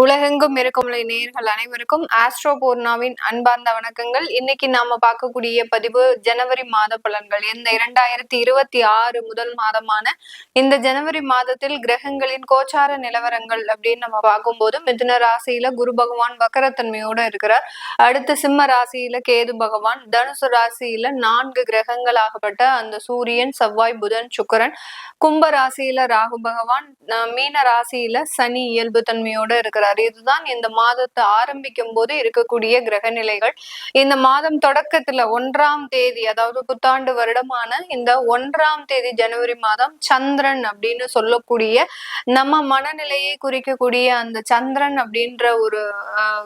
உலகெங்கும் இருக்கும் நேர்கள் அனைவருக்கும் ஆஸ்ட்ரோ பூர்ணாவின் அன்பார்ந்த வணக்கங்கள். இன்னைக்கு நாம பார்க்கக்கூடிய பதிவு ஜனவரி மாத பலன்கள். இந்த இரண்டாயிரத்தி இருபத்தி ஆறு முதல் மாதமான இந்த ஜனவரி மாதத்தில் கிரகங்களின் கோச்சார நிலவரங்கள் அப்படின்னு நம்ம பார்க்கும்போது மிதுன ராசியில குரு பகவான் வக்கரத்தன்மையோட இருக்கிறார். அடுத்து சிம்ம ராசியில கேது பகவான். தனுசு ராசியில நான்கு கிரகங்களாகப்பட்ட அந்த சூரியன் செவ்வாய் புதன் சுக்கரன். கும்ப ராசியில ராகு பகவான். மீன ராசியில சனி இயல்பு தன்மையோட இருக்கிற இருக்கிறார் இதுதான் இந்த மாதத்தை ஆரம்பிக்கும் போது இருக்கக்கூடிய கிரக நிலைகள் இந்த மாதம் தொடக்கத்துல ஒன்றாம் தேதி அதாவது புத்தாண்டு வருடமான இந்த ஒன்றாம் தேதி ஜனவரி மாதம் சந்திரன் அப்படின்னு சொல்லக்கூடிய நம்ம மனநிலையை குறிக்கக்கூடிய அந்த சந்திரன் அப்படின்ற ஒரு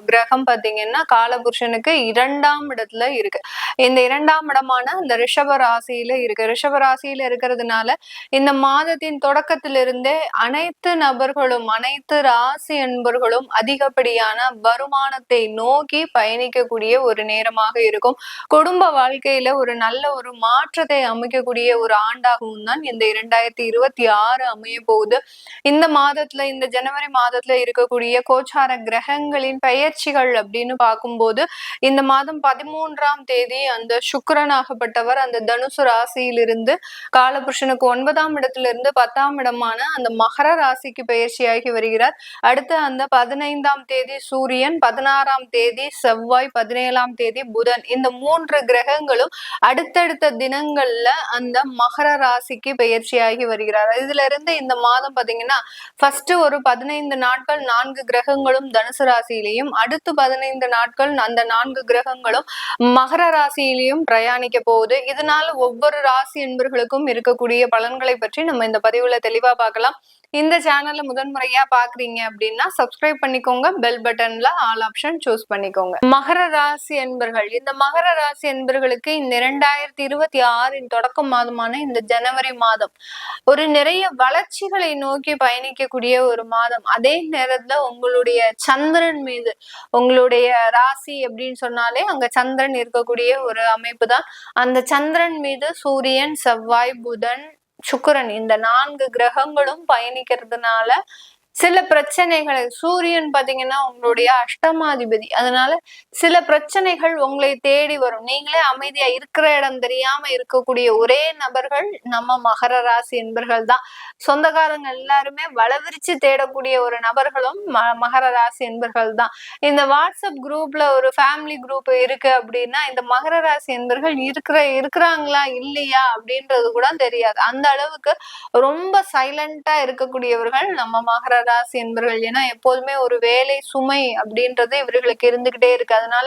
கிரகம் பாத்தீங்கன்னா காலபுருஷனுக்கு இரண்டாம் இடத்துல இருக்கு. இந்த இரண்டாம் இடமான இந்த ரிஷப ராசியில இருக்கு. ரிஷப ராசியில இருக்கிறதுனால இந்த மாதத்தின் தொடக்கத்திலிருந்தே அனைத்து நபர்களும் அனைத்து ராசி என்பர்களும் நபர்களும் அதிகப்படியான வருமானத்தை நோக்கி பயணிக்கக்கூடிய ஒரு நேரமாக இருக்கும். குடும்ப வாழ்க்கையில ஒரு நல்ல ஒரு மாற்றத்தை அமைக்கக்கூடிய ஒரு ஆண்டாகவும் தான் இந்த இரண்டாயிரத்தி இருபத்தி ஆறு அமைய போகுது. இந்த மாதத்துல இந்த ஜனவரி மாதத்துல இருக்கக்கூடிய கோச்சார கிரகங்களின் பெயர்ச்சிகள் அப்படின்னு பார்க்கும்போது இந்த மாதம் பதிமூன்றாம் தேதி அந்த சுக்கரனாகப்பட்டவர் அந்த தனுசு ராசியிலிருந்து காலபுருஷனுக்கு ஒன்பதாம் இடத்துல இருந்து பத்தாம் இடமான அந்த மகர ராசிக்கு பயிற்சியாகி வருகிறார். அடுத்து அந்த பதினைந்தாம் தேதி சூரியன் பதினாறாம் தேதி செவ்வாய் பதினேழாம் தேதி புதன். இந்த மூன்று கிரகங்களும் அடுத்தடுத்த தினங்கள்ல அந்த மகர ராசிக்கு பயிற்சியாகி வருகிறார். இதுல இருந்து இந்த மாதம் பாத்தீங்கன்னா ஃபர்ஸ்ட் ஒரு பதினைந்து நாட்கள் நான்கு கிரகங்களும் தனுசு ராசியிலையும் அடுத்து பதினைந்து நாட்கள் அந்த நான்கு கிரகங்களும் மகர ராசியிலையும் பிரயாணிக்க போகுது. இதனால ஒவ்வொரு ராசி என்பர்களுக்கும் இருக்கக்கூடிய பலன்களை பற்றி நம்ம இந்த பதிவுல தெளிவா பார்க்கலாம். இந்த சேனல்ல முதன்முறையா பாக்குறீங்க அப்படின்னா சப்ஸ்கிரைப் பண்ணிக்கோங்க. பெல் பட்டன்ல ஆல் ஆப்ஷன் சூஸ் பண்ணிக்கோங்க. மகர ராசி என்பர்கள் இந்த மகர ராசி என்பர்களுக்கு இந்த இரண்டாயிரத்தி இருபத்தி ஆறின் தொடக்க மாதமான இந்த ஜனவரி மாதம் ஒரு நிறைய வளர்ச்சிகளை நோக்கி பயணிக்கக்கூடிய ஒரு மாதம். அதே நேரத்துல உங்களுடைய சந்திரன் மீது உங்களுடைய ராசி அப்படின்னு சொன்னாலே அங்க சந்திரன் இருக்கக்கூடிய ஒரு அமைப்பு தான் அந்த சந்திரன் மீது சூரியன் செவ்வாய் புதன் சுக்கரன் இந்த நான்கு கிரகங்களும் பயணிக்கிறதுனால சில பிரச்சனைகள் சூரியன் பாத்தீங்கன்னா உங்களுடைய அஷ்டமாதிபதி. அதனால சில பிரச்சனைகள் உங்களை தேடி வரும். நீங்களே அமைதியா இருக்கிற இடம் தெரியாம இருக்கக்கூடிய ஒரே நபர்கள் நம்ம மகர ராசி என்பர்கள் தான். சொந்தக்காரங்க எல்லாருமே வளவிரிச்சு தேடக்கூடிய ஒரு நபர்களும் மகர ராசி என்பர்கள் தான். இந்த வாட்ஸ்அப் குரூப்ல ஒரு ஃபேமிலி குரூப் இருக்கு அப்படின்னா இந்த மகர ராசி என்பர்கள் இருக்கிற இருக்கிறாங்களா இல்லையா அப்படின்றது கூட தெரியாது. அந்த அளவுக்கு ரொம்ப சைலண்டா இருக்கக்கூடியவர்கள் நம்ம மகர ராசி என்பவர்கள் ஏன்னா எப்போதுமே ஒரு வேலை சுமை அப்படின்றது இவர்களுக்கு இருந்துகிட்டே இருக்கு. அதனால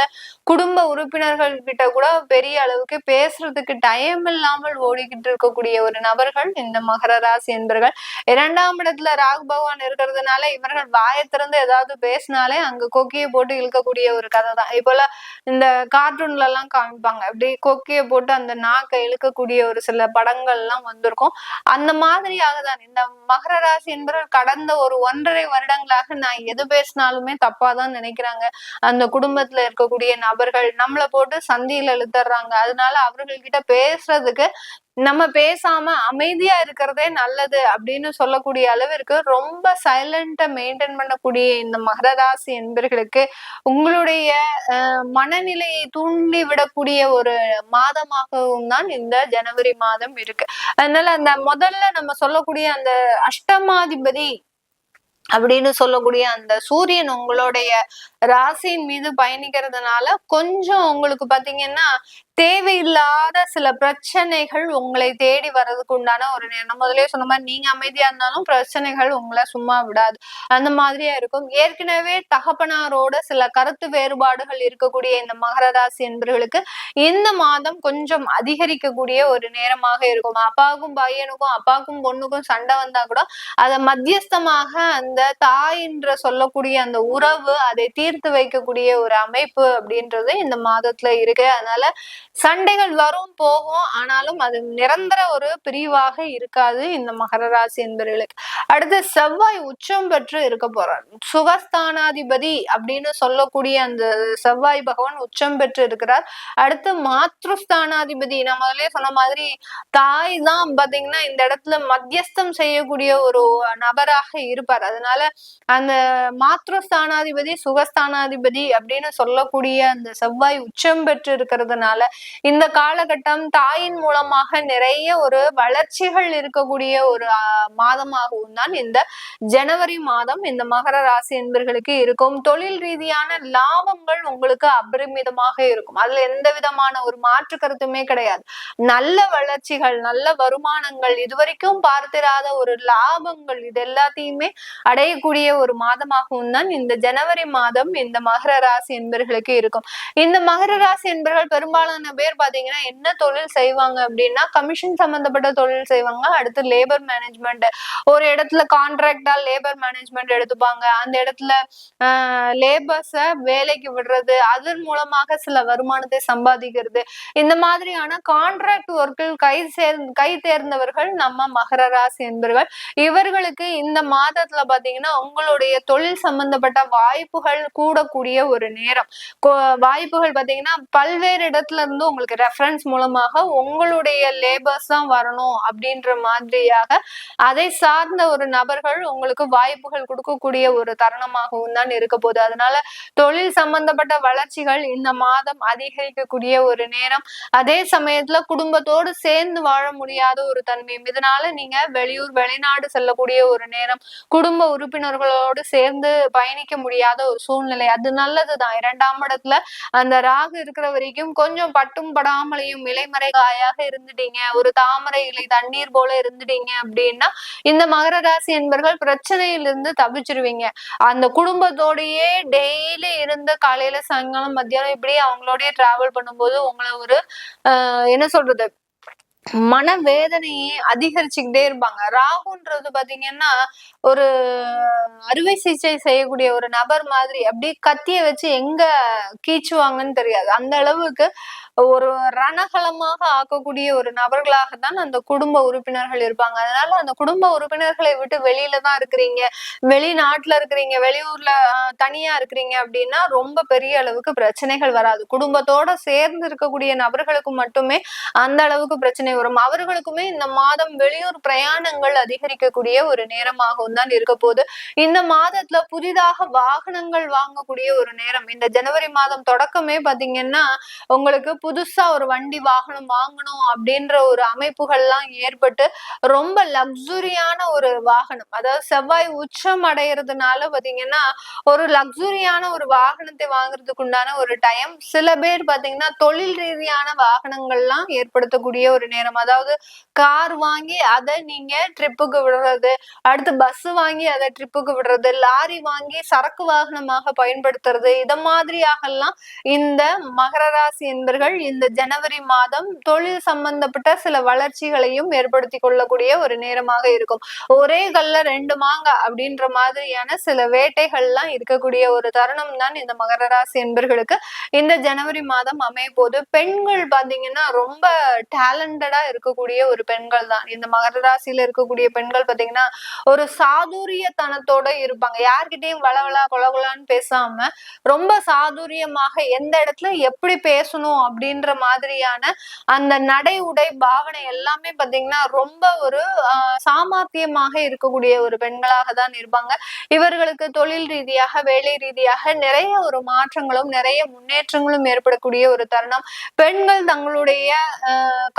குடும்ப உறுப்பினர்கள் கிட்ட கூட பெரிய அளவுக்கு பேசுறதுக்கு டைம் இல்லாமல் ஓடிக்கிட்டு இருக்கக்கூடிய ஒரு நபர்கள் இந்த மகர ராசி என்பர்கள். இரண்டாம் இடத்துல ராகு பகவான் இருக்கிறதுனால இவர்கள் வாயை திறந்து ஏதாவது பேசினாலே அங்க கொக்கியை போட்டு இழுக்கக்கூடிய ஒரு கதை தான். இப்போல இந்த கார்ட்டூன்ல எல்லாம் காமிப்பாங்க. அப்படி கொக்கியை போட்டு அந்த நாக்கை இழுக்கக்கூடிய ஒரு சில படங்கள் எல்லாம் வந்திருக்கும். அந்த மாதிரியாக தான் இந்த மகர ராசி என்பவர்கள் கடந்த ஒரு ஒன்றரை வருடங்களாக நான் எது பேசினாலுமே தப்பாதான் நினைக்கிறாங்க. அந்த குடும்பத்துல இருக்கக்கூடிய நபர்கள் நம்மளை போட்டு சந்தியில இழுத்துறாங்க அதனால அவர்கள்கிட்ட பேசுறதுக்கு நம்ம பேசாம அமைதியா இருக்கிறதே நல்லது அப்படின்னு சொல்லக்கூடிய அளவிற்கு ரொம்ப சைலண்டா மெயின்டைன் பண்ணக்கூடிய இந்த மகரராசி என்பர்களுக்கு உங்களுடைய மனநிலையை தூண்டி விடக்கூடிய ஒரு மாதமாகவும் தான் இந்த ஜனவரி மாதம் இருக்கு. அதனால அந்த முதல்ல நம்ம சொல்லக்கூடிய அந்த அஷ்டமாதிபதி அப்படின்னு சொல்லக்கூடிய அந்த சூரியன் உங்களுடைய ராசியின் மீது பயணிக்கிறதுனால கொஞ்சம் உங்களுக்கு பாத்தீங்கன்னா தேவையில்லாத சில பிரச்சனைகள் உங்களை தேடி வர்றதுக்கு உண்டான ஒரு நேரம். முதலே சொன்ன மாதிரி நீங்க அமைதியா இருந்தாலும் பிரச்சனைகள் உங்களை சும்மா விடாது. அந்த மாதிரியா இருக்கும். ஏற்கனவே தகப்பனாரோட சில கருத்து வேறுபாடுகள் இருக்கக்கூடிய இந்த மகர ராசி என்பவர்களுக்கு இந்த மாதம் கொஞ்சம் அதிகரிக்கக்கூடிய ஒரு நேரமாக இருக்கும். அப்பாவுக்கும் பையனுக்கும் அப்பாவுக்கும் பொண்ணுக்கும் சண்டை வந்தா கூட அதை மத்தியஸ்தமாக அந்த தாய் என்று சொல்லக்கூடிய அந்த உறவு அதை தீர்த்து வைக்கக்கூடிய ஒரு அமைப்பு அப்படின்றது இந்த மாதத்துல இருக்கு. அதனால சண்டைகள் வரும் போகும் ஆனாலும் அது நிரந்தர ஒரு பிரிவாக இருக்காது இந்த மகர ராசி என்பவர்களுக்கு அடுத்து செவ்வாய் உச்சம் பெற்று இருக்க போறார். சுகஸ்தானாதிபதி அப்படின்னு சொல்லக்கூடிய அந்த செவ்வாய் பகவான் உச்சம் பெற்று இருக்கிறார். அடுத்து மாத்ருஸ்தானாதிபதி நான் முதலே சொன்ன மாதிரி தாய் தான் பாத்தீங்கன்னா இந்த இடத்துல மத்தியஸ்தம் செய்யக்கூடிய ஒரு நபராக இருப்பார். அதனால அந்த மாத்ருஸ்தானாதிபதி சுகஸ்தானாதிபதி அப்படின்னு சொல்லக்கூடிய அந்த செவ்வாய் உச்சம் பெற்று இருக்கிறதுனால இந்த காலகட்டம் தாயின் மூலமாக நிறைய ஒரு வளர்ச்சிகள் இருக்கக்கூடிய ஒரு மாதமாகவும் தான் இந்த ஜனவரி மாதம் இந்த மகர ராசி என்பர்களுக்கு இருக்கும். தொழில் ரீதியான லாபங்கள் உங்களுக்கு அபரிமிதமாக இருக்கும். அதுல எந்த விதமான ஒரு மாற்று கருத்துமே கிடையாது. நல்ல வளர்ச்சிகள் நல்ல வருமானங்கள் இதுவரைக்கும் பார்த்திராத ஒரு லாபங்கள் இது எல்லாத்தையுமே அடையக்கூடிய ஒரு மாதமாகவும் தான் இந்த ஜனவரி மாதம் இந்த மகர ராசி என்பர்களுக்கு இருக்கும். இந்த மகர ராசி என்பர்கள் பெரும்பாலான பேர் பாத்தீங்கன்னா என்ன தொழில் செய்வாங்க அப்படின்னா கமிஷன் சம்பந்தப்பட்ட தொழில் செய்வாங்க. அடுத்து லேபர் மேனேஜ்மெண்ட் ஒரு இடத்துல கான்ட்ராக்டா லேபர் மேனேஜ்மெண்ட் எடுத்துப்பாங்க. அந்த இடத்துல லேபர்ஸ வேலைக்கு விடுறது அதன் மூலமாக சில வருமானத்தை சம்பாதிக்கிறது. இந்த மாதிரியான கான்ட்ராக்ட் ஒர்க்கில் கை சேர் கை தேர்ந்தவர்கள் நம்ம மகர ராசி என்பவர்கள் இவர்களுக்கு இந்த மாதத்துல பாத்தீங்கன்னா உங்களுடைய தொழில் சம்பந்தப்பட்ட வாய்ப்புகள் கூடக்கூடிய ஒரு நேரம். வாய்ப்புகள் பாத்தீங்கன்னா பல்வேறு இடத்துல இருந்து வந்து உங்களுக்கு ரெஃபரன்ஸ் மூலமாக உங்களுடைய லேபர்ஸ் தான் வரணும் அப்படின்ற மாதிரியாக அதை சார்ந்த ஒரு நபர்கள் உங்களுக்கு வாய்ப்புகள் கொடுக்கக்கூடிய ஒரு தருணமாகவும் தான் இருக்க போகுது. அதனால தொழில் சம்பந்தப்பட்ட வளர்ச்சிகள் இந்த மாதம் அதிகரிக்கக்கூடிய ஒரு நேரம். அதே சமயத்துல குடும்பத்தோடு சேர்ந்து வாழ முடியாத ஒரு தன்மையும். இதனால நீங்க வெளியூர் வெளிநாடு செல்லக்கூடிய ஒரு நேரம் குடும்ப உறுப்பினர்களோடு சேர்ந்து பயணிக்க முடியாத ஒரு சூழ்நிலை. அது நல்லதுதான். இரண்டாம் இடத்துல அந்த ராகு இருக்கிற வரைக்கும் கொஞ்சம் பட் பட்டும் படாமலையும் இலைமறை காயாக இருந்துட்டீங்க. ஒரு தாமரை இலை தண்ணீர் போல இருந்துட்டீங்க அப்படின்னா இந்த மகர ராசி என்பர்கள் பிரச்சனையிலிருந்து தப்பிச்சிருவீங்க அந்த குடும்பத்தோடயே டெய்லி இருந்து காலையில சாயங்காலம் மத்தியானம் இப்படி அவங்களோடய டிராவல் பண்ணும்போது உங்களை ஒரு என்ன சொல்றது? மன வேதனையே அதிகரிச்சுக்கிட்டே இருப்பாங்க. ராகுன்றது பாத்தீங்கன்னா ஒரு அறுவை சிகிச்சை செய்யக்கூடிய ஒரு நபர் மாதிரி அப்படியே கத்திய வச்சு எங்க கீச்சுவாங்கன்னு தெரியாது. அந்த அளவுக்கு ஒரு ரணகலமாக ஆக்கக்கூடிய ஒரு நபர்களாக தான் அந்த குடும்ப உறுப்பினர்கள் இருப்பாங்க. அதனால அந்த குடும்ப உறுப்பினர்களை விட்டு வெளியில தான் இருக்கிறீங்க. வெளிநாட்டுல இருக்கிறீங்க. வெளியூர்ல தனியா இருக்கிறீங்க அப்படின்னா ரொம்ப பெரிய அளவுக்கு பிரச்சனைகள் வராது. குடும்பத்தோட சேர்ந்து இருக்கக்கூடிய நபர்களுக்கு மட்டுமே அந்த அளவுக்கு பிரச்சனை வரும். அவர்களுக்குமே இந்த மாதம் வெளியூர் பிரயாணங்கள் அதிகரிக்கக்கூடிய ஒரு நேரமாகவும் தான் இருக்க போது இந்த மாதத்துல புதிதாக வாகனங்கள் வாங்கக்கூடிய ஒரு நேரம். இந்த ஜனவரி மாதம் தொடக்கமே பாத்தீங்கன்னா உங்களுக்கு புதுசா ஒரு வண்டி வாகனம் வாங்கணும் அப்படின்ற ஒரு அமைப்புகள்லாம் ஏற்பட்டு ரொம்ப லக்ஸுரியான ஒரு வாகனம். அதாவது செவ்வாய் உச்சம் அடைகிறதுனால பாத்தீங்கன்னா ஒரு லக்ஸுரியான ஒரு வாகனத்தை வாங்குறதுக்கு உண்டான ஒரு டைம் சில பேர் பாத்தீங்கன்னா தொழில் ரீதியான வாகனங்கள்லாம் ஏற்படுத்தக்கூடிய ஒரு நேரம். அதாவது கார் வாங்கி அதை நீங்க ட்ரிப்புக்கு விடுறது அடுத்து பஸ் வாங்கி அதை ட்ரிப்புக்கு விடுறது லாரி வாங்கி சரக்கு வாகனமாக பயன்படுத்துறது இத மாதிரியாகலாம் இந்த மகர ராசி என்பர்கள் இந்த ஜனவரி மாதம் தொழில் சம்பந்தப்பட்ட சில வளர்ச்சிகளையும் ஏற்படுத்தி கொள்ளக்கூடிய ஒரு நேரமாக இருக்கும். ஒரே கல்ல ரெண்டு மாங்க அப்படின்ற மாதிரியான சில வேட்டைகள்லாம் இருக்கக்கூடிய ஒரு தருணம் தான் இந்த மகர ராசி என்பர்களுக்கு இந்த ஜனவரி மாதம் அமைய போது பெண்கள் பாத்தீங்கன்னா ரொம்ப டேலண்டடா இருக்கக்கூடிய ஒரு பெண்கள் தான். இந்த மகர ராசியில இருக்கக்கூடிய பெண்கள் பாத்தீங்கன்னா ஒரு சாதுரியத்தனத்தோட இருப்பாங்க. யார்கிட்டயும் வளவளா கொலகுலான்னு பேசாம ரொம்ப சாதுரியமாக எந்த இடத்துல எப்படி பேசணும் அப்படி அப்படின்ற மாதிரியான அந்த நடை உடை பாவனை எல்லாமே பாத்தீங்கன்னா ரொம்ப ஒரு சாமர்த்தியமாக இருக்கக்கூடிய ஒரு பெண்களாக தான் இருப்பாங்க. இவர்களுக்கு தொழில் ரீதியாக வேலை ரீதியாக நிறைய ஒரு மாற்றங்களும் நிறைய முன்னேற்றங்களும் ஏற்படக்கூடிய ஒரு தருணம். பெண்கள் தங்களுடைய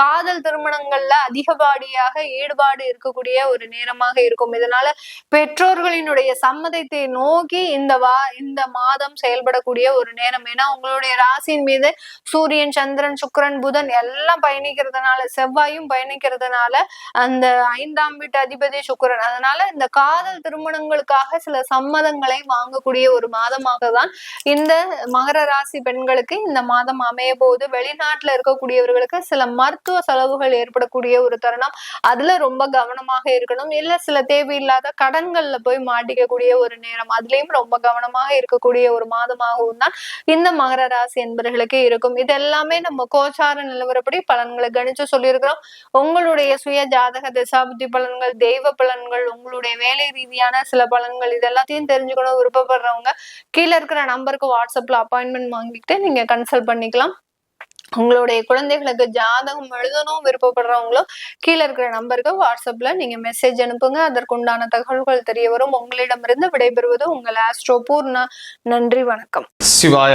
காதல் திருமணங்கள்ல அதிகபாடியாக ஈடுபாடு இருக்கக்கூடிய ஒரு நேரமாக இருக்கும். இதனால பெற்றோர்களினுடைய சம்மதத்தை நோக்கி இந்த வா இந்த மாதம் செயல்படக்கூடிய ஒரு நேரம். ஏன்னா உங்களுடைய ராசியின் மீது சூரியன் சந்திரன் சுக்கரன் புதன் எல்லாம் பயணிக்கிறதுனால செவ்வாயும் பயணிக்கிறதுனால அந்த ஐந்தாம் வீட்டு அதிபதி சுக்கரன். அதனால இந்த காதல் திருமணங்களுக்காக சில சம்மதங்களை வாங்கக்கூடிய ஒரு மாதமாக தான் இந்த மகர ராசி பெண்களுக்கு இந்த மாதம் அமைய போது வெளிநாட்டுல இருக்கக்கூடியவர்களுக்கு சில மருத்துவ செலவுகள் ஏற்படக்கூடிய ஒரு தருணம். அதுல ரொம்ப கவனமாக இருக்கணும். இல்ல சில தேவையில்லாத கடன்கள்ல போய் மாட்டிக்கக்கூடிய ஒரு நேரம். அதுலயும் ரொம்ப கவனமாக இருக்கக்கூடிய ஒரு மாதமாகவும் தான் இந்த மகர ராசி என்பவர்களுக்கு இருக்கும். இதெல்லாம் எல்லாமே நம்ம கோச்சார நிலவரப்படி பலன்களை கணிச்சு சொல்லியிருக்கிறோம். உங்களுடைய சுய ஜாதக திசாபுத்தி பலன்கள் தெய்வ பலன்கள் உங்களுடைய வேலை ரீதியான சில பலன்கள் இது எல்லாத்தையும் தெரிஞ்சுக்கணும் விருப்பப்படுறவங்க கீழே இருக்கிற நம்பருக்கு வாட்ஸ்அப்ல அப்பாயின்மெண்ட் வாங்கிட்டு நீங்க கன்சல்ட் பண்ணிக்கலாம். உங்களுடைய குழந்தைகளுக்கு ஜாதகம் எழுதணும் விருப்பப்படுறவங்களும் கீழே இருக்கிற நம்பருக்கு வாட்ஸ்அப்ல நீங்க மெசேஜ் அனுப்புங்க. அதற்குண்டான தகவல்கள் தெரிய வரும். உங்களிடமிருந்து விடைபெறுவது உங்கள் ஆஸ்ட்ரோ பூர்ணா. நன்றி வணக்கம். சிவாய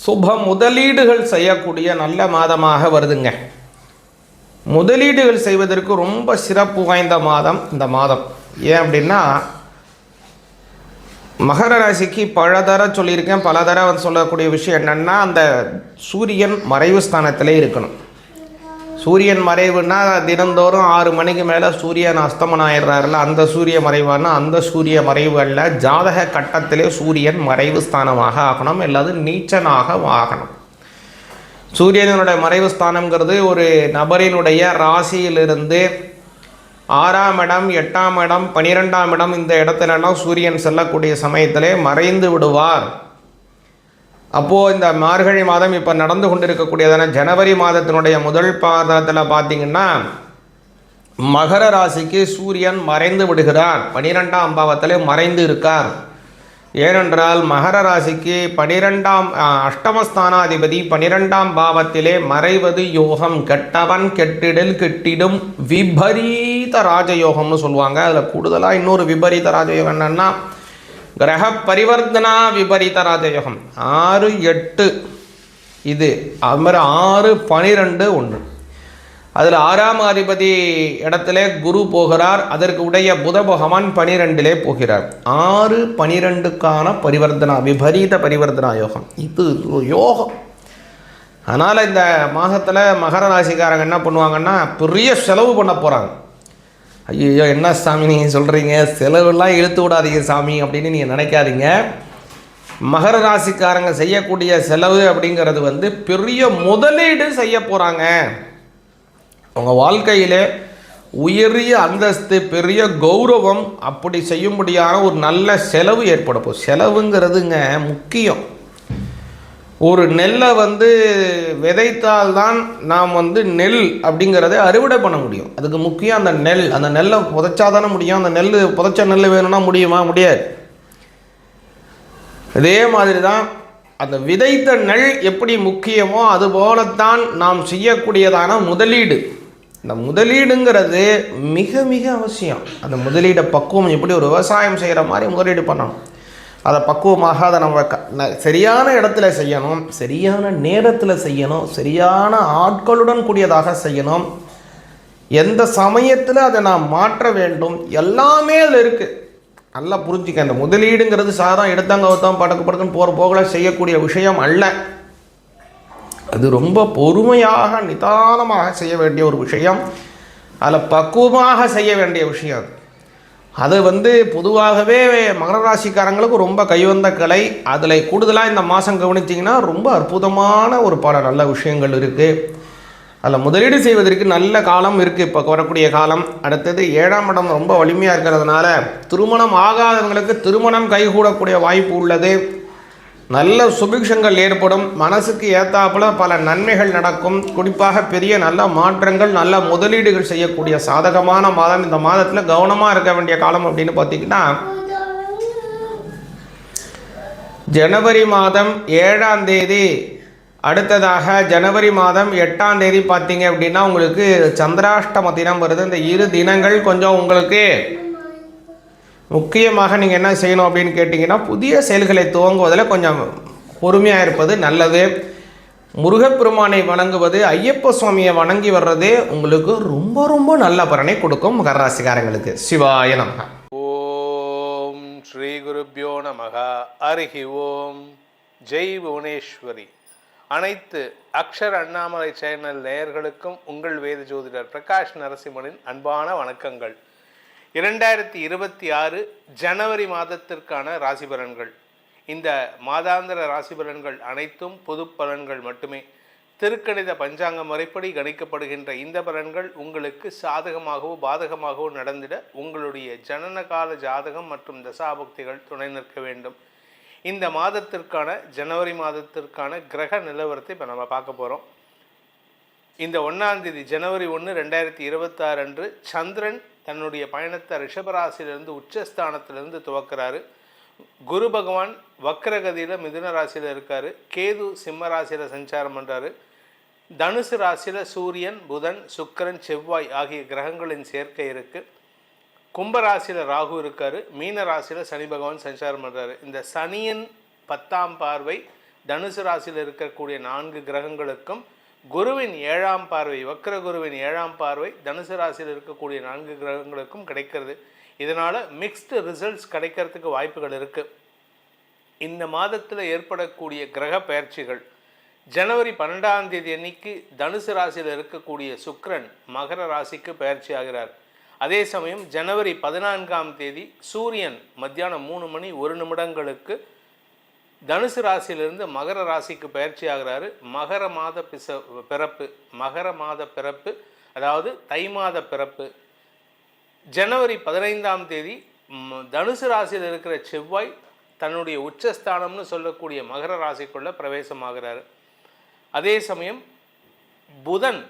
சுப முதலீடுகள் செய்யக்கூடிய நல்ல மாதமாக வருதுங்க. முதலீடுகள் செய்வதற்கு ரொம்ப சிறப்பு வாய்ந்த மாதம் இந்த மாதம். ஏன் அப்படின்னா மகர ராசிக்கு பலதர சொல்லியிருக்கேன். பல தர வந்து சொல்லக்கூடிய விஷயம் என்னென்னா அந்த சூரியன் மறைவு ஸ்தானத்திலே இருக்கணும். சூரியன் மறைவுனால் தினந்தோறும் ஆறு மணிக்கு மேலே சூரியன் அஸ்தமனம் ஆயிடுறாருல அந்த சூரிய மறைவானா? அந்த சூரிய மறைவு அல்ல ஜாதக கட்டத்திலே சூரியன் மறைவு ஸ்தானமாக ஆகணும் அல்லது நீச்சனாக ஆகணும். சூரியனுடைய மறைவு ஸ்தானம்ங்கிறது ஒரு நபரினுடைய ராசியிலிருந்து ஆறாம் இடம் எட்டாம் இடம் பனிரெண்டாம் இடம் இந்த இடத்துலலாம் சூரியன் செல்லக்கூடிய சமயத்திலே மறைந்து விடுவார். அப்போது இந்த மார்கழி மாதம் இப்போ நடந்து கொண்டிருக்கக்கூடியதான ஜனவரி மாதத்தினுடைய முதல் பாதத்தில் பார்த்தீங்கன்னா மகர ராசிக்கு சூரியன் மறைந்து விடுகிறார். பனிரெண்டாம் பாவத்திலே மறைந்து இருக்கார். ஏனென்றால் மகர ராசிக்கு பனிரெண்டாம் அஷ்டமஸ்தானாதிபதி பனிரெண்டாம் பாவத்திலே மறைவது யோகம். கெட்டவன் கெட்டிடல் கெட்டிடும் விபரீத ராஜயோகம்னு சொல்லுவாங்க. அதில் கூடுதலாக இன்னொரு விபரீத ராஜயோகம் என்னென்னா கிரக பரிவர்த்தனா விபரீத ராஜயோகம் ஆறு எட்டு. இது அது மாதிரி ஆறு பனிரெண்டு ஒன்று. அதில் ஆறாம் அதிபதி இடத்திலே குரு போகிறார். அதற்கு உடைய புத பகவான் பனிரெண்டிலே போகிறார். ஆறு பனிரெண்டுக்கான பரிவர்த்தனா விபரீத பரிவர்த்தனா யோகம். இது யோகம். அதனால் இந்த மாதத்தில் மகர ராசிக்காரங்க என்ன பண்ணுவாங்கன்னா பெரிய செலவு பண்ண போகிறாங்க ஐயோ என்ன சாமி நீங்கள் சொல்கிறீங்க செலவெல்லாம் இழுத்து விடாதீங்க சாமி அப்படின்னு நீங்கள் நினைக்காதீங்க. மகர ராசிக்காரங்க செய்யக்கூடிய செலவு அப்படிங்கிறது வந்து பெரிய முதலீடு செய்ய போகிறாங்க உங்கள் வாழ்க்கையில் உயரிய அந்தஸ்து பெரிய கௌரவம் அப்படி செய்யும்படியான ஒரு நல்ல செலவு ஏற்பட போகுது செலவுங்கிறதுங்க முக்கியம். ஒரு நெல்லை வந்து விதைத்தால்தான் நாம் வந்து நெல் அப்படிங்கிறத அறுவடை பண்ண முடியும். அதுக்கு முக்கியம் அந்த நெல். அந்த நெல்லை புதைச்சா தானே முடியும். அந்த நெல் புதைச்ச நெல் வேணும்னா முடியுமா? முடியாது. இதே மாதிரி தான் அந்த விதைத்த நெல் எப்படி முக்கியமோ அதுபோலத்தான் நாம் செய்யக்கூடியதான முதலீடு. இந்த முதலீடுங்கிறது மிக மிக அவசியம். அந்த முதலீடை பக்குவம் எப்படி ஒரு விவசாயம் செய்கிற மாதிரி முதலீடு பண்ணணும். அதை பக்குவமாக அதை நம்ம க- ந- சரியான இடத்துல செய்யணும் சரியான நேரத்தில் செய்யணும் சரியான ஆட்களுடன் கூடியதாக செய்யணும். எந்த சமயத்தில் அதை நாம் மாற்ற வேண்டும் எல்லாமே அதில் இருக்குது நல்லா புரிஞ்சுக்க இந்த முதலீடுங்கிறது சாதம் எடுத்தாங்க ஒருத்தம் படக்கு படக்குன்னு போகிற போகல செய்யக்கூடிய விஷயம் அல்ல. அது ரொம்ப பொறுமையாக நிதானமாக செய்ய வேண்டிய ஒரு விஷயம். அதில் பக்குவமாக செய்ய வேண்டிய விஷயம் அது. அது வந்து பொதுவாகவே மகர ராசிக்காரங்களுக்கு ரொம்ப கைவந்த கலை. அதில் கூடுதலாக இந்த மாதம் கவனிச்சிங்கன்னா ரொம்ப அற்புதமான ஒரு பல நல்ல விஷயங்கள் இருக்குது அதில் முதலீடு செய்வதற்கு நல்ல காலம் இருக்குது இப்போ வரக்கூடிய காலம். அடுத்தது ஏழாம் இடம் ரொம்ப வலிமையாக இருக்கிறதுனால திருமணம் ஆகாதவங்களுக்கு திருமணம் கைகூடக்கூடிய வாய்ப்பு உள்ளது. நல்ல சுபிக்ஷங்கள் ஏற்படும். மனசுக்கு ஏத்தாப்புல பல நன்மைகள் நடக்கும். குறிப்பாக பெரிய நல்ல மாற்றங்கள் நல்ல முதலீடுகள் செய்யக்கூடிய சாதகமான மாதம். இந்த மாதத்தில் கவனமாக இருக்க வேண்டிய காலம் அப்படின்னு பார்த்தீங்கன்னா ஜனவரி மாதம் ஏழாம் தேதி. அடுத்ததாக ஜனவரி மாதம் எட்டாம் தேதி பார்த்தீங்க அப்படின்னா உங்களுக்கு சந்திராஷ்டம தினம் வருது. இந்த இரு தினங்கள் கொஞ்சம் உங்களுக்கு முக்கியமாக நீங்கள் என்ன செய்யணும் அப்படின்னு கேட்டிங்கன்னா புதிய செயல்களை துவங்குவதில் கொஞ்சம் பொறுமையாக இருப்பது நல்லது. முருகப்பெருமானை வணங்குவது ஐயப்ப சுவாமியை வணங்கி வர்றது உங்களுக்கு ரொம்ப ரொம்ப நல்ல பலனை கொடுக்கும் மகராசிகாரங்களுக்கு சிவாயனம் சிவாய நமக. ஓம் ஸ்ரீ குருப்பியோ நமக. அருகி ஓம். ஜெய் புவனேஸ்வரி. அனைத்து அக்ஷர் அண்ணாமலை சேனல் நேயர்களுக்கும் உங்கள் வேத ஜோதிடர் பிரகாஷ் நரசிம்மனின் அன்பான வணக்கங்கள். இரண்டாயிரத்தி இருபத்தி ஆறு ஜனவரி மாதத்திற்கான ராசி பலன்கள் இந்த மாதாந்திர ராசி பலன்கள் அனைத்தும் பொது பலன்கள் மட்டுமே. திருக்கணித பஞ்சாங்க முறைப்படி கணிக்கப்படுகின்ற இந்த பலன்கள் உங்களுக்கு சாதகமாகவோ பாதகமாகவோ நடந்திட உங்களுடைய ஜனன கால ஜாதகம் மற்றும் தசாபக்திகள் துணை நிற்க வேண்டும். இந்த மாதத்திற்கான ஜனவரி மாதத்திற்கான கிரக நிலவரத்தை இப்போ நம்ம பார்க்க போகிறோம் இந்த ஒன்றாம் தேதி ஜனவரி ஒன்று ரெண்டாயிரத்தி இருபத்தாறு அன்று சந்திரன் தன்னுடைய பயணத்தை ரிஷபராசியிலிருந்து உச்சஸ்தானத்திலிருந்து துவக்கிறாரு. குரு பகவான் வக்ரகதியில் மிதுன ராசியில் இருக்கார். கேது சிம்ம ராசியில் சஞ்சாரம் பண்ணுறாரு தனுசு ராசியில் சூரியன் புதன் சுக்கிரன் செவ்வாய் ஆகிய கிரகங்களின் சேர்க்கை இருக்குது கும்ப ராசியில் ராகு இருக்கார். மீன ராசியில் சனி பகவான் சஞ்சாரம் பண்ணுறாரு இந்த சனியின் பத்தாம் பார்வை தனுசு ராசியில் இருக்கக்கூடிய நான்கு கிரகங்களுக்கும் குருவின் ஏழாம் பார்வை வக்ர குருவின் ஏழாம் பார்வை தனுசு ராசியில் இருக்கக்கூடிய நான்கு கிரகங்களுக்கும் கிடைக்கிறது. இதனால் மிக்ஸ்டு ரிசல்ட்ஸ் கிடைக்கிறதுக்கு வாய்ப்புகள் இருக்குது இந்த மாதத்தில் ஏற்படக்கூடிய கிரக பயிற்சிகள் ஜனவரி பன்னெண்டாம் தேதி அன்னைக்கு தனுசு ராசியில் இருக்கக்கூடிய சுக்ரன் மகர ராசிக்கு பயிற்சி ஆகிறார். அதே சமயம் ஜனவரி பதினான்காம் தேதி சூரியன் மத்தியானம் மூணு மணி ஒரு நிமிடங்களுக்கு தனுசு ராசியிலிருந்து மகர ராசிக்கு பயிற்சி ஆகிறாரு. மகர மாத பிச பிறப்பு மகர மாத பிறப்பு அதாவது தை மாத பிறப்பு. ஜனவரி பதினைந்தாம் தேதி தனுசு ராசியில் இருக்கிற செவ்வாய் தன்னுடைய உச்சஸ்தானம்னு சொல்லக்கூடிய மகர ராசிக்குள்ளே பிரவேசமாகிறார். அதே சமயம் புதன்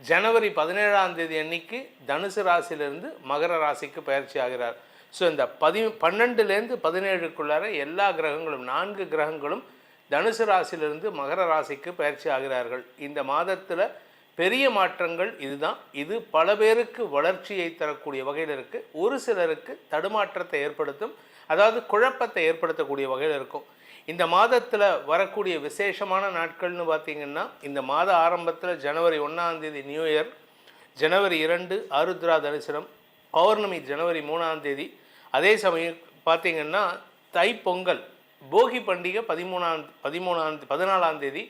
ஜனவரி பதினேழாம் தேதி அன்னைக்கு தனுசு ராசியிலிருந்து மகர ராசிக்கு பயிற்சி ஆகிறார். ஸோ இந்த பதி பன்னெண்டுலேருந்து பதினேழுக்குள்ளார எல்லா கிரகங்களும் நான்கு கிரகங்களும் தனுசு ராசியிலிருந்து மகர ராசிக்கு பயிற்சி ஆகிறார்கள். இந்த மாதத்தில் பெரிய மாற்றங்கள் இதுதான். இது பல பேருக்கு வளர்ச்சியை தரக்கூடிய வகையில் இருக்குது ஒரு சிலருக்கு தடுமாற்றத்தை ஏற்படுத்தும் அதாவது குழப்பத்தை ஏற்படுத்தக்கூடிய வகையில் இருக்கும். இந்த மாதத்தில் வரக்கூடிய விசேஷமான நாட்கள்னு பார்த்தீங்கன்னா இந்த மாத ஆரம்பத்தில் ஜனவரி ஒன்றாம் தேதி நியூ இயர் ஜனவரி இரண்டு ஆருத்ரா தரிசனம் பௌர்ணமி ஜனவரி மூணாம் தேதி அதே சமயம் பார்த்தீங்கன்னா தைப்பொங்கல் போகி பண்டிகை பதிமூணாம் பதிமூணாம் பதினாலாம் தேதி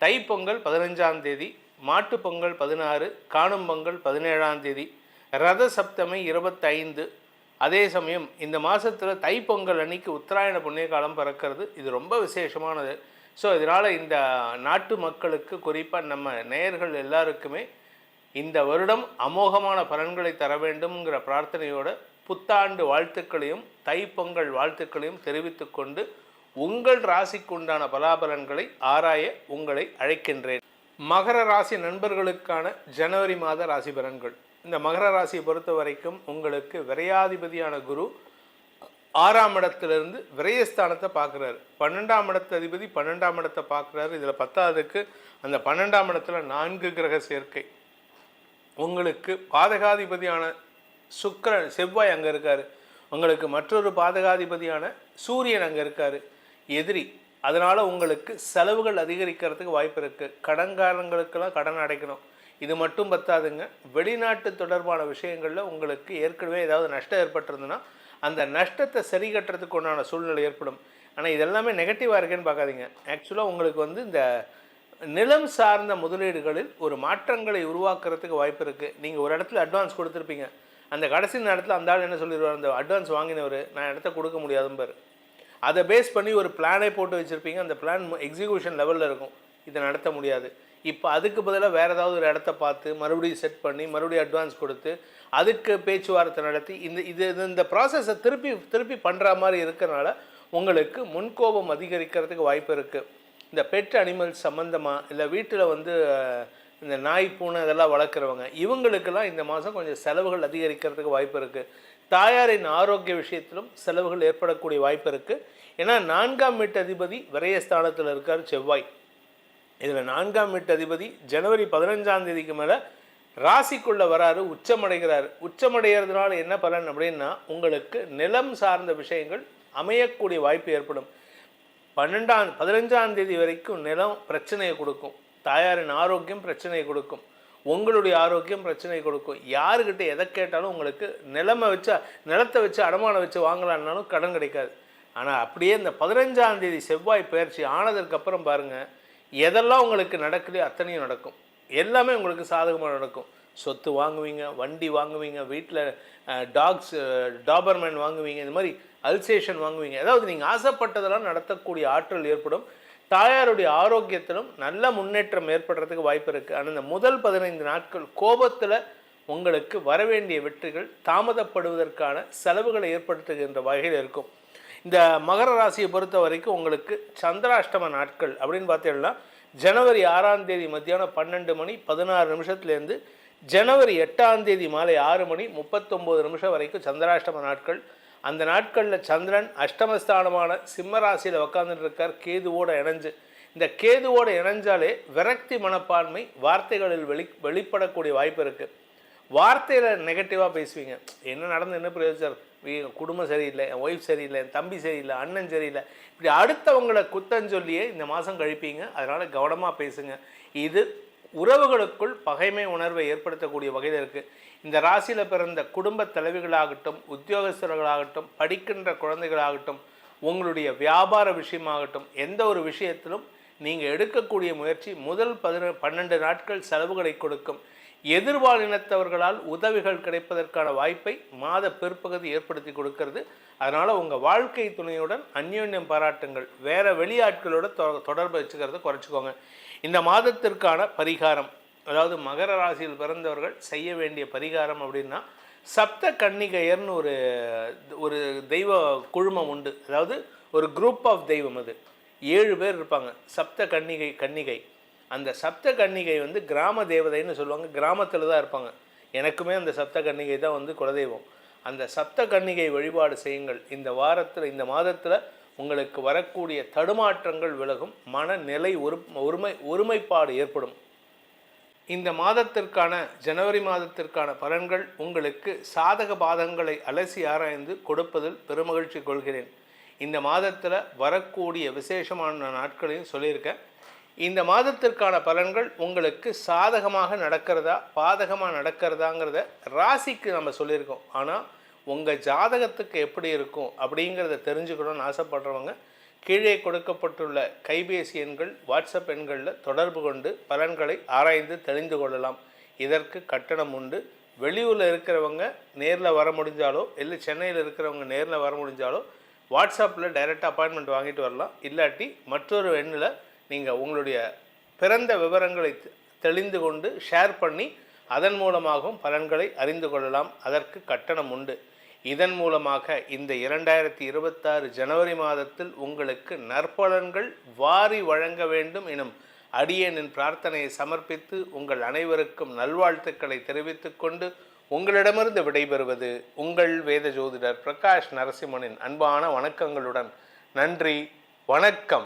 தைப்பொங்கல் பதினஞ்சாம் தேதி மாட்டுப்பொங்கல் பதினாறு காணும் பொங்கல் பதினேழாம் தேதி ரத சப்தமி இருபத்தைந்து. அதே சமயம் இந்த மாதத்தில் தைப்பொங்கல் அன்னைக்கு உத்தராயண புண்ணிய காலம் பிறக்கிறது. இது ரொம்ப விசேஷமானது. ஸோ இதனால் இந்த நாட்டு மக்களுக்கு குறிப்பாக நம்ம நேயர்கள் எல்லாருக்குமே இந்த வருடம் அமோகமான பலன்களை தர வேண்டும்ங்கிற பிரார்த்தனையோடு புத்தாண்டு வாழ்த்துக்களையும் தைப்பொங்கல் வாழ்த்துக்களையும் தெரிவித்துக்கொண்டு உங்கள் ராசிக்கு உண்டான பலாபலன்களை ஆராய உங்களை அழைக்கின்றேன். மகர ராசி நண்பர்களுக்கான ஜனவரி மாத ராசி பலன்கள். இந்த மகர ராசியை பொறுத்த வரைக்கும் உங்களுக்கு விரையாதிபதியான குரு ஆறாம் இடத்திலிருந்து விரயஸ்தானத்தை பார்க்குறாரு. பன்னெண்டாம் இடத்து அதிபதி பன்னெண்டாம் இடத்தை பார்க்குறாரு. இதில் பத்தாவதுக்கு அந்த பன்னெண்டாம் இடத்துல நான்கு கிரக சேர்க்கை. உங்களுக்கு பாதகாதிபதியான சுக்கரன் செவ்வாய் அங்கே இருக்கார். உங்களுக்கு மற்றொரு பாதகாதிபதியான சூரியன் அங்கே இருக்கார். எதிரி அதனால் உங்களுக்கு செலவுகள் அதிகரிக்கிறதுக்கு வாய்ப்பு இருக்குது கடன்காரங்களுக்கெல்லாம் கடன் அடைக்கணும். இது மட்டும் பத்தாதுங்க. வெளிநாட்டு தொடர்பான விஷயங்களில் உங்களுக்கு ஏற்கனவே ஏதாவது நஷ்டம் ஏற்பட்டிருந்ததுன்னா அந்த நஷ்டத்தை சரி கட்டுறதுக்கு உண்டான சூழ்நிலை ஏற்படும். ஆனால் இதெல்லாமே நெகட்டிவாக இருக்குன்னு பார்க்காதீங்க. ஆக்சுவலாக உங்களுக்கு வந்து இந்த நிலம் சார்ந்த முதலீடுகளில் ஒரு மாற்றங்களை உருவாக்குறதுக்கு வாய்ப்பு இருக்குது நீங்கள் ஒரு இடத்துல அட்வான்ஸ் கொடுத்துருப்பீங்க. அந்த கடைசி நேரத்தில் அந்த ஆள் என்ன சொல்லிடுவார் அந்த அட்வான்ஸ் வாங்கினவர் நான் இடத்த கொடுக்க முடியாதும்பார். அதை பேஸ் பண்ணி ஒரு பிளானே போட்டு வச்சுருப்பீங்க. அந்த பிளான் எக்ஸிக்யூஷன் லெவலில் இருக்கும். இதை நடத்த முடியாது. இப்போ அதுக்கு பதிலாக வேறு ஏதாவது ஒரு இடத்த பார்த்து மறுபடியும் செட் பண்ணி மறுபடியும் அட்வான்ஸ் கொடுத்து அதுக்கு பேச்சுவார்த்தை நடத்தி இந்த இது இது- இந்த ப்ராசஸை திருப்பி திருப்பி பண்ணுற மாதிரி இருக்கிறனால உங்களுக்கு முன்கோபம் அதிகரிக்கிறதுக்கு வாய்ப்பு இருக்குது இந்த பெட் அனிமல்ஸ் சம்மந்தமாக இல்லை வீட்டில் வந்து இந்த நாய் பூனை இதெல்லாம் வளர்க்குறவங்க இவங்களுக்கெல்லாம் இந்த மாதம் கொஞ்சம் செலவுகள் அதிகரிக்கிறதுக்கு வாய்ப்பு இருக்குது தாயாரின் ஆரோக்கிய விஷயத்திலும் செலவுகள் ஏற்படக்கூடிய வாய்ப்பு இருக்குது ஏன்னா நான்காம் வீட்டு அதிபதி விரயஸ்தானத்தில் இருக்கார் செவ்வாய். இதில் நான்காம் வீட்டு அதிபதி ஜனவரி பதினஞ்சாம் தேதிக்கு மேலே ராசிக்குள்ளே வராரு உச்சமடைகிறார். உச்சமடைகிறதுனால என்ன பலன் அப்படின்னா உங்களுக்கு நிலம் சார்ந்த விஷயங்கள் அமையக்கூடிய வாய்ப்பு ஏற்படும். பன்னெண்டாம் பதினஞ்சாம் தேதி வரைக்கும் நிலம் பிரச்சனையை கொடுக்கும். தாயாரின் ஆரோக்கியம் பிரச்சனை கொடுக்கும். உங்களுடைய ஆரோக்கியம் பிரச்சனை கொடுக்கும். யாருக்கிட்ட எதை கேட்டாலும் உங்களுக்கு நிலமை வச்சு நிலத்தை வச்சு அடமானம் வச்சு வாங்கலான்னாலும் கடன் கிடைக்காது. ஆனால் அப்படியே இந்த பதினஞ்சாம் தேதி செவ்வாய் பயிற்சி ஆனதுக்கப்புறம் பாருங்கள் எதெல்லாம் உங்களுக்கு நடக்குதோ அத்தனையும் நடக்கும். எல்லாமே உங்களுக்கு சாதகமாக நடக்கும். சொத்து வாங்குவீங்க வண்டி வாங்குவீங்க வீட்டில் டாக்ஸ் டாபர்மேன் வாங்குவீங்க இந்த மாதிரி அல்சேஷன் வாங்குவீங்க. அதாவது நீங்கள் ஆசைப்பட்டதெல்லாம் நடத்தக்கூடிய ஆற்றல் ஏற்படும். தாயாருடைய ஆரோக்கியத்திலும் நல்ல முன்னேற்றம் ஏற்படுறதுக்கு வாய்ப்பு இருக்குது ஆனால் இந்த முதல் பதினைந்து நாட்கள் கோபத்தில் உங்களுக்கு வரவேண்டிய வெற்றிகள் தாமதப்படுவதற்கான செலவுகளை ஏற்படுத்துகின்ற வகையில் இருக்கும். இந்த மகர ராசியை பொறுத்த வரைக்கும் உங்களுக்கு சந்திராஷ்டம நாட்கள் அப்படின்னு பார்த்தீங்கன்னா ஜனவரி ஆறாம் தேதி மத்தியானம் பன்னெண்டு மணி பதினாறு நிமிஷத்துலேருந்து ஜனவரி எட்டாம் தேதி மாலை ஆறு மணி முப்பத்தொம்போது நிமிஷம் வரைக்கும் சந்திராஷ்டம நாட்கள் அந்த நாட்களில் சந்திரன் அஷ்டமஸ்தானமான சிம்ம ராசியில் உக்காந்துட்டு இருக்கார் கேதுவோடு இணைஞ்சு. இந்த கேதுவோடு இணைஞ்சாலே விரக்தி மனப்பான்மை வார்த்தைகளில் வெளி வெளிப்படக்கூடிய வாய்ப்பு இருக்குது வார்த்தையில் நெகட்டிவாக பேசுவீங்க. என்ன நடந்து என்ன பிரயோஜனம்? சார் குடும்பம் சரியில்லை என் ஒய்ஃப் சரியில்லை என் தம்பி சரியில்லை அண்ணன் சரியில்லை. இப்படி அடுத்தவங்களை குத்தம் சொல்லியே இந்த மாதம் கழிப்பீங்க. அதனால் கவனமாக பேசுங்க. இது உறவுகளுக்குள் பகைமை உணர்வை ஏற்படுத்தக்கூடிய வகையில் இருக்குது இந்த ராசியில் பிறந்த குடும்ப தலைவிகளாகட்டும் உத்தியோகஸ்தர்களாகட்டும் படிக்கின்ற குழந்தைகளாகட்டும் உங்களுடைய வியாபார விஷயமாகட்டும் எந்த ஒரு விஷயத்திலும் நீங்கள் எடுக்கக்கூடிய முயற்சி முதல் பதின பன்னெண்டு நாட்கள் செலவுகளை கொடுக்கும். எதிர்பாலினத்தவர்களால் உதவிகள் கிடைப்பதற்கான வாய்ப்பை மாத பிற்பகுதி ஏற்படுத்தி கொடுக்கிறது. அதனால் உங்கள் வாழ்க்கை துணையுடன் அந்யோன்யம் பாராட்டுங்கள். வேறு வெளியாட்களோட தொ தொடர்பு வச்சுக்கிறத குறைச்சிக்கோங்க. இந்த மாதத்திற்கான பரிகாரம் அதாவது மகர ராசியில் பிறந்தவர்கள் செய்ய வேண்டிய பரிகாரம் அப்படின்னா சப்த கன்னிகையர்னு ஒரு ஒரு தெய்வ குழுமம் உண்டு. அதாவது ஒரு குரூப் ஆஃப் தெய்வம் அது. ஏழு பேர் இருப்பாங்க. சப்த கன்னிகை கன்னிகை. அந்த சப்த கன்னிகை வந்து கிராம தேவதைன்னு சொல்லுவாங்க. கிராமத்தில் தான் இருப்பாங்க. எனக்குமே அந்த சப்த கன்னிகை தான் வந்து குலதெய்வம். அந்த சப்த கன்னிகை வழிபாடு செய்யுங்கள். இந்த வாரத்தில் இந்த மாதத்தில் உங்களுக்கு வரக்கூடிய தடுமாற்றங்கள் விலகும் மனநிலை ஒரு ஒருமை ஒருமைப்பாடு ஏற்படும். இந்த மாதத்திற்கான ஜனவரி மாதத்திற்கான பலன்கள் உங்களுக்கு சாதக பாதங்களை அலசி ஆராய்ந்து கொடுப்பதில் பெருமகிழ்ச்சி கொள்கிறேன். இந்த மாதத்தில் வரக்கூடிய விசேஷமான நாட்களையும் சொல்லியிருக்கேன். இந்த மாதத்திற்கான பலன்கள் உங்களுக்கு சாதகமாக நடக்கிறதா பாதகமாக நடக்கிறதாங்கிறத ராசிக்கு நம்ம சொல்லியிருக்கோம். ஆனால் உங்கள் ஜாதகத்துக்கு எப்படி இருக்கும் அப்படிங்கிறத தெரிஞ்சுக்கணும்னு ஆசைப்படுறவங்க கீழே கொடுக்கப்பட்டுள்ள கைபேசி எண்கள் வாட்ஸ்அப் எண்களில் தொடர்பு கொண்டு பலன்களை ஆராய்ந்து தெரிந்து கொள்ளலாம். இதற்கு கட்டணம் உண்டு. வெளியூரில் இருக்கிறவங்க நேரில் வர முடிஞ்சாலோ இல்லை சென்னையில் இருக்கிறவங்க நேரில் வர முடிஞ்சாலோ வாட்ஸ்அப்பில் டைரெக்டாக அப்பாயின்மெண்ட் வாங்கிட்டு வரலாம். இல்லாட்டி மற்றொரு எண்ணில் நீங்கள் உங்களுடைய பிறந்த விவரங்களை தெளிந்து கொண்டு ஷேர் பண்ணி அதன் மூலமாகவும் பலன்களை அறிந்து கொள்ளலாம். அதற்கு கட்டணம் உண்டு. இதன் மூலமாக இந்த இரண்டாயிரத்தி இருபத்தாறு ஜனவரி மாதத்தில் உங்களுக்கு நற்பலன்கள் வாரி வழங்க வேண்டும் எனும் அடியனின் பிரார்த்தனையை சமர்ப்பித்து உங்கள் அனைவருக்கும் நல்வாழ்த்துக்களை தெரிவித்துக் கொண்டு உங்களிடமிருந்து விடைபெறுவது உங்கள் வேத ஜோதிடர் பிரகாஷ் நரசிம்மனின் அன்பான வணக்கங்களுடன். நன்றி வணக்கம்.